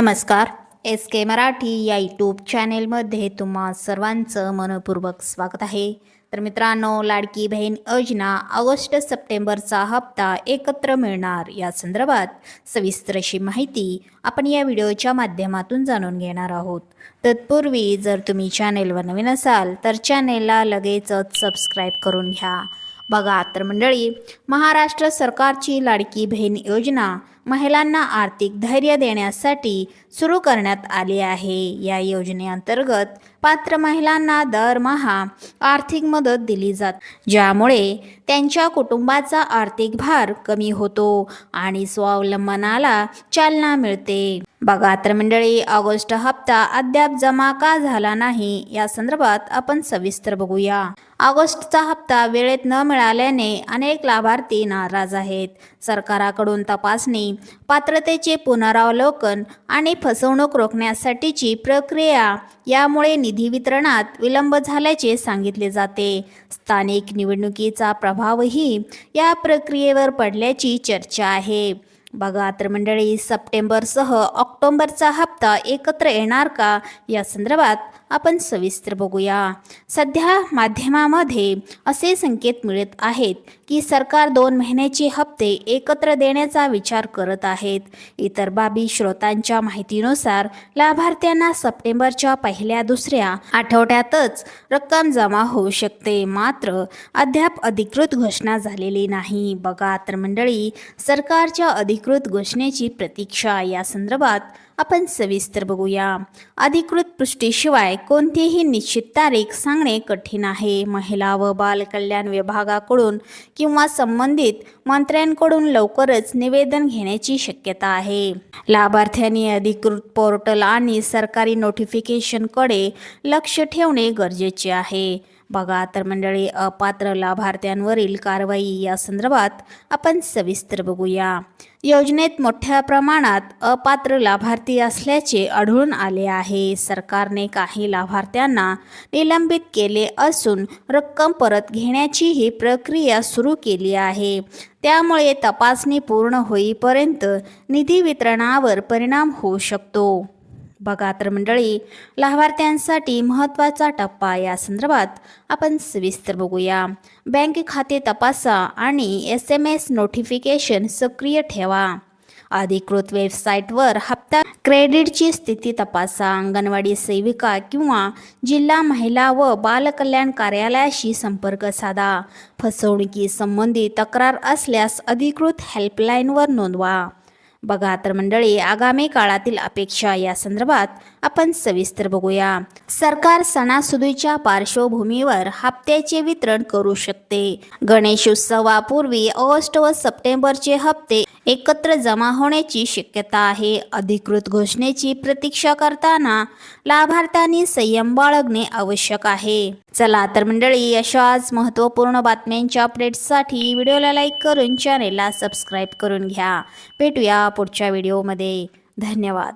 नमस्कार. एस के मराठी या यूट्यूब चॅनेलमध्ये तुम्हा सर्वांचं मनपूर्वक स्वागत आहे. तर मित्रांनो लाडकी बहीण योजना ऑगस्ट सप्टेंबरचा हप्ता एकत्र मिळणार. या संदर्भात सविस्तर अशी माहिती आपण या व्हिडिओच्या माध्यमातून जाणून घेणार आहोत. तत्पूर्वी जर तुम्ही चॅनेलवर नवीन असाल तर चॅनेलला लगेचच सबस्क्राईब करून घ्या. बघा तर मंडळी महाराष्ट्र सरकारची लाडकी बहीण योजना महिलांना आर्थिक धैर्य देण्यासाठी सुरू करण्यात आली आहे. या योजनेअंतर्गत पात्र महिलांना दरमहा आर्थिक मदत दिली जात ज्यामुळे त्यांच्या कुटुंबाचा आर्थिक भार कमी होतो आणि स्वावलंबनाला चालना मिळते. बघा तर मंडळी ऑगस्ट हप्ता अद्याप जमा का झाला नाही या संदर्भात आपण सविस्तर बघूया. ऑगस्टचा हप्ता वेळेत न मिळाल्याने अनेक लाभार्थी नाराज आहेत. सरकाराकडून तपासणी पात्रतेचे पुनरावलोकन आणि फसवणूक रोखण्यासाठीची प्रक्रिया यामुळे निधी वितरणात विलंब झाल्याचे सांगितले जाते. स्थानिक निवडणुकीचा प्रभावही या प्रक्रियेवर पडल्याची चर्चा आहे. बघा तर मंडळी सप्टेंबरसह ऑक्टोंबरचा हप्ता एकत्र येणार का? या संदर्भात आपण सविस्तर बघूया. सध्या माध्यमामध्ये असे संकेत मिळत आहेत की सरकार दोन महिन्याचे हप्ते एकत्र देण्याचा विचार करत आहेत. इतर बाबी श्रोतांच्या माहितीनुसार लाभार्थ्यांना सप्टेंबरच्या पहिल्या दुसऱ्या आठवड्यातच रक्कम जमा होऊ शकते. मात्र अद्याप अधिकृत घोषणा झालेली नाही. बघा तर मंडळी सरकारच्या अधिक अधिकृत घोषणेची प्रतीक्षा या संदर्भात आपण सविस्तर बघूया. अधिकृत पुष्टीशिवाय कोणतीही निश्चित तारीख सांगणे कठीण आहे. महिला व बालकल्याण विभागाकडून किंवा संबंधित मंत्र्यांकडून लवकरच निवेदन घेण्याची शक्यता आहे. लाभार्थ्यांनी अधिकृत पोर्टल आणि सरकारी नोटिफिकेशनकडे लक्ष ठेवणे गरजेचे आहे. बघा तर मंडळी अपात्र लाभार्थ्यांवरील कारवाई या संदर्भात आपण सविस्तर बघूया. योजनेत मोठ्या प्रमाणात अपात्र लाभार्थी असल्याचे आढळून आले आहे. सरकारने काही लाभार्थ्यांना निलंबित केले असून रक्कम परत घेण्याची ही प्रक्रिया सुरू केली आहे. त्यामुळे तपासणी पूर्ण होईपर्यंत निधी वितरणावर परिणाम होऊ शकतो. बघा तर मंडळी लाभार्थ्यांसाठी महत्त्वाचा टप्पा या संदर्भात आपण सविस्तर बघूया. बँक खाते तपासा आणि एस एम एस नोटिफिकेशन सक्रिय ठेवा. अधिकृत वेबसाईटवर हप्ता क्रेडिटची स्थिती तपासा. अंगणवाडी सेविका किंवा जिल्हा महिला व बालकल्याण कार्यालयाशी संपर्क साधा. फसवणुकी संबंधी तक्रार असल्यास अधिकृत हेल्पलाईनवर नोंदवा. बघा तर मंडळी आगामी काळातील अपेक्षा या संदर्भात आपण सविस्तर बघूया. सरकार सणासुदीच्या पार्श्वभूमीवर हप्त्याचे वितरण करू शकते. गणेशोत्सवापूर्वी ऑगस्ट व सप्टेंबरचे हप्ते एकत्र जमा होण्याची शक्यता आहे. अधिकृत घोषणेची प्रतीक्षा करताना लाभार्थ्यांनी संयम बाळगणे आवश्यक आहे. चला तर मंडळी अशाच महत्त्वपूर्ण बातम्यांच्या अपडेट्ससाठी व्हिडिओला लाईक करून चॅनेलला सबस्क्राईब करून घ्या. भेटूया पुढच्या व्हिडिओमध्ये. धन्यवाद.